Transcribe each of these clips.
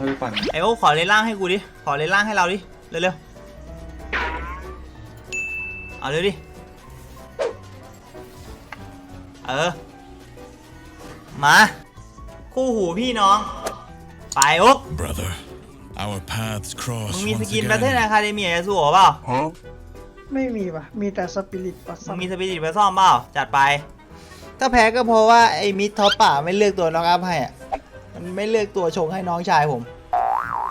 ค่อยไปปั่นไอโอ๊คขอเลนล่างให้กูดิ ขอเลนล่างให้เราดิ เร็วๆ เอาเร็วดิ เออ มา คู่หูพี่น้อง ไปโอ๊ค Brother, our paths มึ cross งมีส once กินแบทเทิล again. อะคาเดมี่ยาสูเปล่าไม่มีปะมีแต่สปิริตปัสมึงมีสปิริตไปซ่อมเปล่า จัดไป ถ้าแพ้ก็เพราะว่าไอ้มิดท็อปป่าไม่เลือกตัวน้องอัพให้อะ มันไม่เลือกตัวชงให้น้องชายผม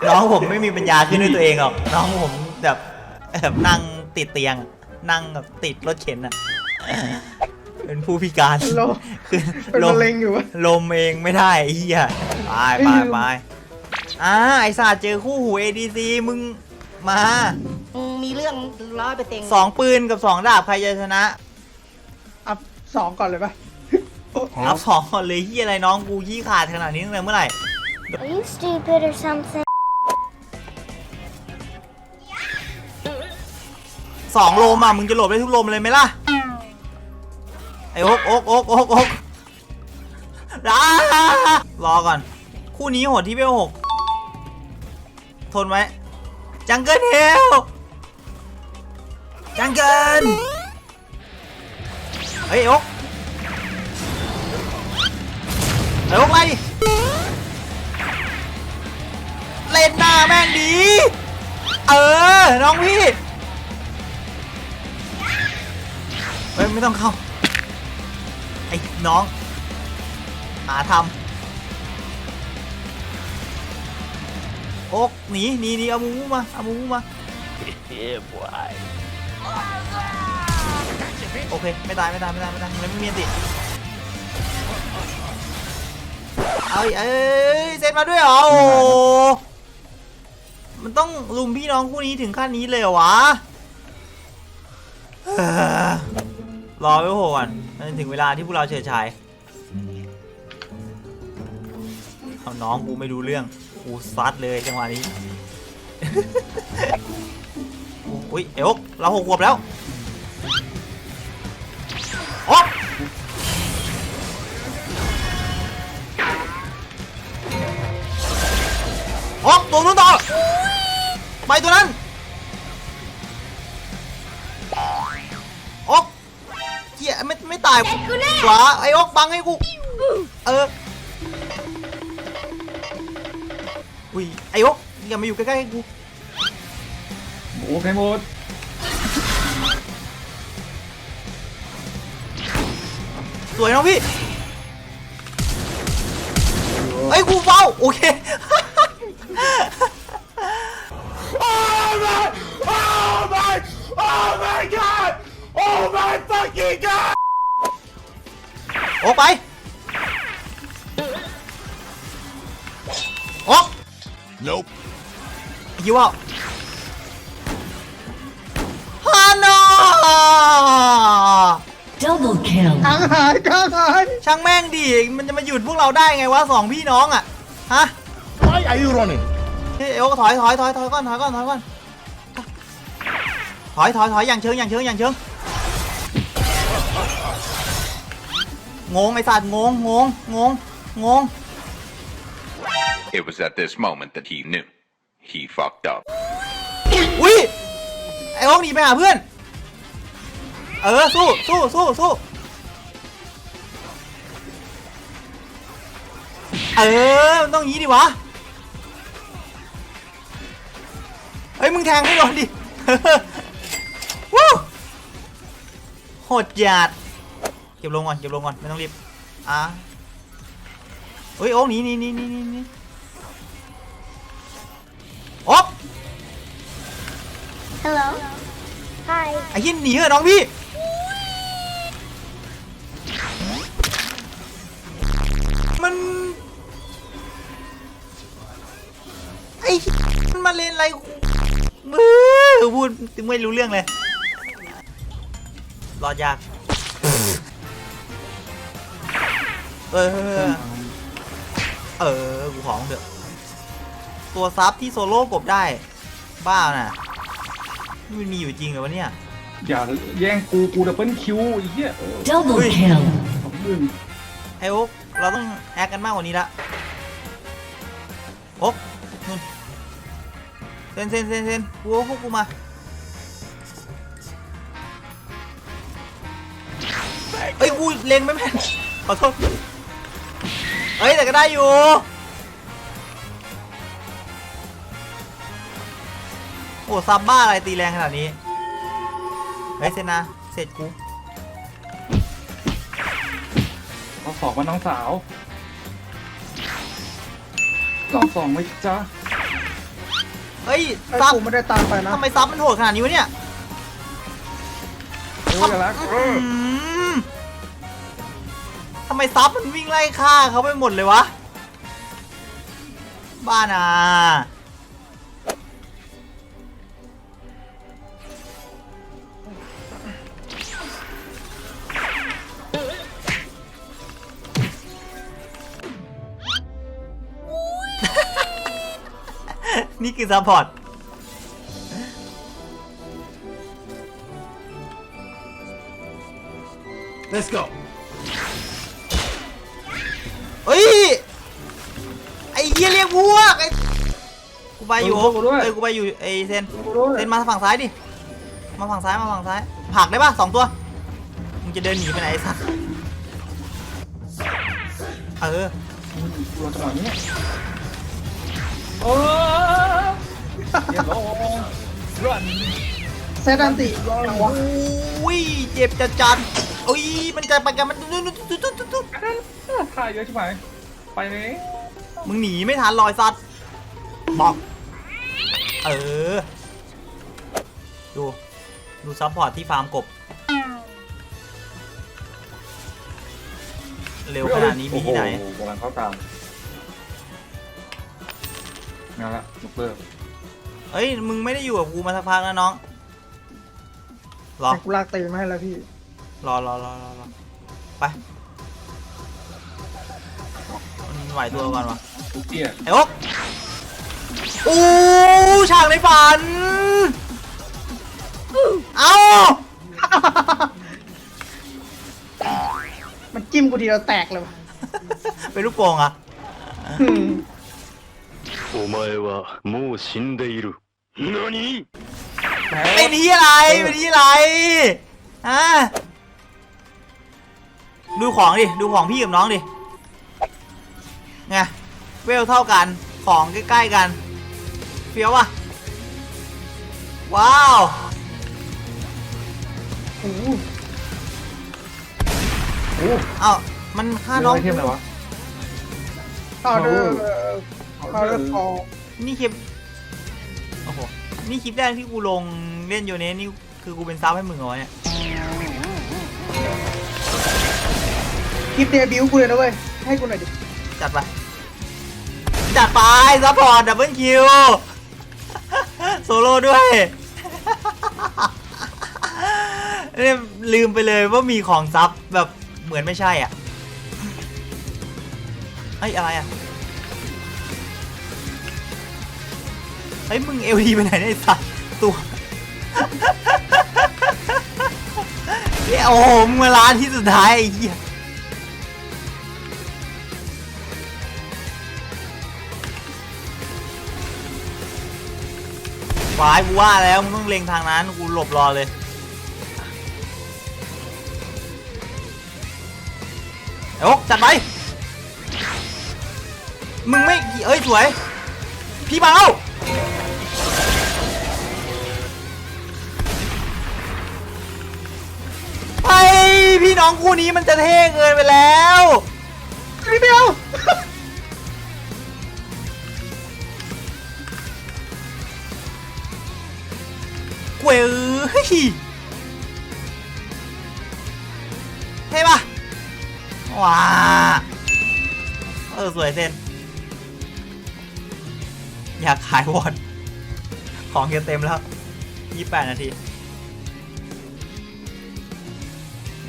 น้องผมไม่มีปัญญาขึ้นด้วยตัวเองหรอก น้องผมแบบแบบนั่งติดเตียง นั่งแบบติดรถเข็นอะเป็นผู้พิการโลคือเป็นลมมะเร็งอยู่วะ ลมเองไม่ได้ไอ้เหี้ยไปไปไปอ่าไอศาสตร์เจอคู่หู ADC มึงมา มึงมีเรื่องร้อยไปเต็งสองปืนกับสองดาบใครจะชนะ อัพสองก่อนเลยปะ เอาสองก่อนเลยเฮียอะไรน้องกูยี่ขาดขนาดนี้ตั้งแต่เมื่อไหร่ Are you stupid or something? สองโลมอะมึงจะหลบได้ทุกโลมเลยไหมล่ะ ไอ้โอ๊กโอ๊กโอ๊กโอ๊กโอ๊กรารอก่อน คู่นี้โหดที่เวลหกทนไว้ จังเกิลเฮลจังเกิลเฮ้ยโอ๊ก ไอ้โอ๊กไล่ดิเล่นหน้าแม่งดี เออ น้องพี่เฮ้ยไม่ต้องเข้า ไอ้น้อง หาทำโอ๊กหนีหนีหนีเอามูมูมาเอามูมูมาโอเค ไม่ตาย ไม่ตาย ไม่ตาย ไม่ตายมันไม่มีอันติ เอ้ยเอ้ยเซตมาด้วยเหรอโอ้โหมันต้องลุมพี่น้องคู่นี้ถึงขั้นนี้เลยเหรอวะรอไปโหก่อนมันถึงเวลาที่พวกเราเฉิดฉายเอาน้องกูไม่รู้เรื่องกูซัดเลยจังหวะนี้อุ้ยเอวกเราหกขวบแล้ว ตัวนู้นต่อไปตัวนั้นโอ๊ะเกียไม่ไม่ตายขวาไอ้โอ๊ะบังให้กูเอออุ้ยไอ้โอ๊ะอย่ามาอยู่ใกล้ๆกูโอเคหมดสวยน้องพี่ไอ้ยกูเฝ้าโอเค Oh my! Oh my! Oh my god! Oh my fucking god! โอ้ไป โอ้ Nope. ยิวเอาฮานอ double kill กลางหายกลางหาย ช่างแม่งดิมันจะมาหยุดพวกเราได้ไงวะสองพี่น้องอะฮะ Why are you running? เฮ้ยเอวถอยถอยถอยถอยก่อนถอยก่อนถอยก่อนถอยถอยถอยอย่างเชิงอย่างเชิงอย่างเชิงงงไอ้สัตว์งงงงงงงง It was at this moment that he knew. He fucked up. อุ้ยไอ้ห้องหนีไปหาเพื่อน เออ สู้สู้สู้สู้เออมันต้องอย่างนี้ดิวะ เฮ้ยมึงแทงให้โดนดิวู้โหดจัดเก็บลงก่อนเก็บลงก่อนไม่ต้องรีบอะเฮ้ยโอ้หนีหนีหนีหนีหนีหนีโอ๊ะ Hello? Hi. ไอ้ยินหนีเหรอน้องพี่มันไอ้มันมาเล่นอะไร มือพูดถึงไม่รู้เรื่องเลยรอดยากเออ เออ กูของเถอะ ตัวซับที่โซโล่กบได้ บ้าน่ะนี่มันมีอยู่จริงเหรอวะเนี่ย อย่าแย่งกูกูดับเบิลคิวไอ้เหี้ยเออ double Ui. kill สองหมื่นไอ้โอ๊กเราต้องแอคกันมากกว่านี้ละโอ๊กนู่นเซ นเซนเซนเซนกูเอาพวกกูมาเอ้ยกูเล็งไม่แม่นขอโทษเอ้ยแต่ก็ได้อยู่โอ้ซับบ้าอะไรตีแรงขนาดนี้เฮ้ยเซนาเสร็จกูเราสองมาน้องสาวลองสองไหมจ๊ะเฮ้ยไอ้ซับกูไม่ได้ตามไปนะทำไมซับมันโหดขนาดนี้วะเนี่ยเร็วอย่ารักเอออืมทำไมซับมันวิ่งไล่ฆ่าเขาไปหมดเลยวะ บ้านา นี่คือซัพพอร์ต Let's go เฮ้ย ไอ้เหี้ยเรียกพวกไอ้กูไปอยู่กูด้วย เอ้ยกูไปอยู่ไอ้เซน กูด้วยเซนมาฝั่งซ้ายดิ มาฝั่งซ้าย มาฝั่งซ้าย ผลักได้ปะสองตัว มึงจะเดินหนีไปไหนไอ้สัสเออ กูรอจังหวะนี้โอ้ เรียบร้อยรันเซตอันติจังวะอุ้ยเจ็บจัดจัดโอ้ยมันจะไปกันมันตุ๊ดตุ๊ดตุ๊ดตุ๊ดตุ๊ดถ่ายเยอะใช่ไหมไปเลยมึงหนีไม่ทันลอยสัตว์บอกเออ ดู ดูซัพพอร์ตที่ฟาร์มกบ เร็วขนาดนี้มีที่ไหนกำลังเข้าตามนั่นละยกเลิก เอ้ยมึงไม่ได้อยู่กับกูมาสักพักแล้วน้องรอแต่กูลากตีนมาให้แล้วพี่ รอรอรอรอรอไปมันไหวตัวก่อนวะทุกเตี้ยไอ้โอ๊กอู้ฉากในฝัน เอ้ามันจิ้มกูทีเราแตกเลยวะเป็นลูกโป่งเหรอะอืม お前はもう死んでいる何 แพ้ เป็นที่อะไร เป็นที่อะไรอ่ะดูของดิ ดูของพี่กับน้องดิ ไง เวลเท่ากัน ของใกล้ๆกัน เฟี้ยวป่ะ ว้าว โอ้โห โอ้ เอ้า มันฆ่า น้ น้ อ อง ง เทมอะไรวะ เอาเด้อ เอาเด้อคอนี่คลิปโอ้โหนี่คลิปแรกที่กูลงเล่นโยเนสนี่คือกูเป็นซับให้มึงเหรอเนี่ยคลิปเดบิวต์กูเลยนะเว้ย ให้กูหน่อยดิ จัดไป จัดไปซัพพอร์ตดับเบิลคิวโซโล่ด้วยเนี่ยลืมไปเลยว่ามีของซับแบบเหมือนไม่ใช่อะเฮ้ยอะไรอะ เฮ้ยมึงเอลดีไปไหนเนี่ยไอ้สัตว์ตัวเนี่ยโอ้โหมึงมาร้านที่สุดท้ายไอ้เหี้ยวายกูว่าแล้วมึงต้องเล็งทางนั้นกูหลบรอเลยเอ้ยจัดไป มึงไม่เอ้ยสวย พี่เบา น้องคู่นี้มันจะเท่เกินไปแล้วนิดเดียวกวยเอ้ยเท่ปะว้าเออสวยเซนอยากขายวอดของจะเต็มแล้ว 28 นาที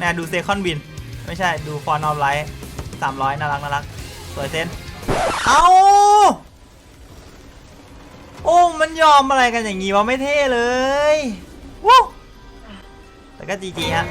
น่ดูเซคอนวิน ไม่ใช่ดูฟอนออฟไลท์สามร้อยน่ารักน่ารักสวยเซนเอาโอ้มันยอมอะไรกันอย่างงี้วะไม่เท่เลยวู้แต่ก็จีจีฮะ